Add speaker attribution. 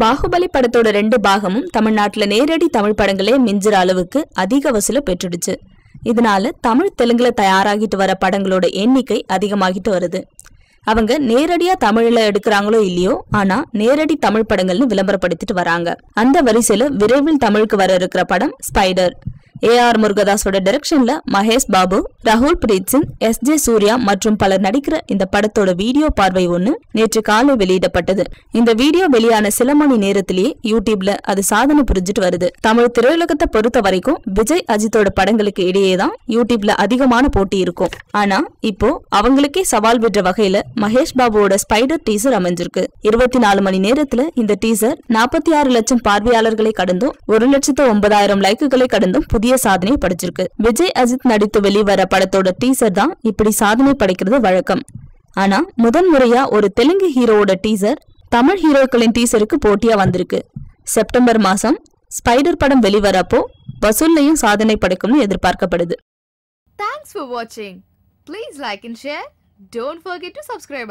Speaker 1: பாகுபலி படத்தோட ரெண்டு பாகமும் தமிழ்நாட்டுல நேரடி தமிழ் படங்களே மிஞ்சுற அளவுக்கு அதிக வசூல பெற்றுடுச்சு. இதனால தமிழ் தெலுங்குல தயாராகிட்டு வர படங்களோட எண்ணிக்கை அதிகமாகிட்டு வருது. அவங்க நேரடியா தமிழ்ல எடுக்கிறாங்களோ இல்லையோ ஆனா நேரடி தமிழ் படங்கள்னு விளம்பரப்படுத்திட்டு வராங்க. அந்த வரிசையில விரைவில் தமிழுக்கு வர இருக்கிற படம் ஸ்பைடர் ஏ ஆர் முருகதாஸோட டைரக்ஷன்ல மகேஷ் பாபு ராகுல் பிரீத் சிங் எஸ் ஜே சூர்யா மற்றும் பலர் நடிக்கிற இந்த படத்தோட வீடியோ பார்வை ஒண்ணு நேற்று காலை வெளியிடப்பட்டது. இந்த வீடியோ வெளியான சில மணி நேரத்திலேயே யூடியூப்ல அது சாதனை புரிஞ்சிட்டு வருது. தமிழ் திரையுலகத்தை பொறுத்த வரைக்கும் விஜய் அஜித்தோட படங்களுக்கு இடையே தான் யூடியூப்ல அதிகமான போட்டி இருக்கும். ஆனா இப்போ அவங்களுக்கே சவால் விடுற வகையில மகேஷ் பாபுவோட ஸ்பைடர் டீசர் அமைஞ்சிருக்கு. இருபத்தி நாலு மணி நேரத்துல இந்த டீசர் நாற்பத்தி ஆறு லட்சம் பார்வையாளர்களை கடந்தும் ஒரு லட்சத்து ஒன்பதாயிரம் லைக்குகளை கடந்தும் புதிய சாதனை படைச்சிருக்கு. விஜய் அஜித் நடித்து வெளிவர படத்தோட டீசர் தான் இப்படி சாதனை படைக்கிறது வழக்கம். ஆனா முதன் முறையா ஒரு தெலுங்கு ஹீரோவோட டீசர் தமிழ் ஹீரோக்களின் டீசருக்கு போட்டியா வந்திருக்கு. செப்டம்பர் மாசம் ஸ்பைடர் படம் வெளிவரப்போ வசூல்லையும் சாதனை படைக்கும்னு எதிர்பார்க்கப்படுது.
Speaker 2: தேங்க்ஸ் வாட்சிங் please like like share share. Don't forget to subscribe.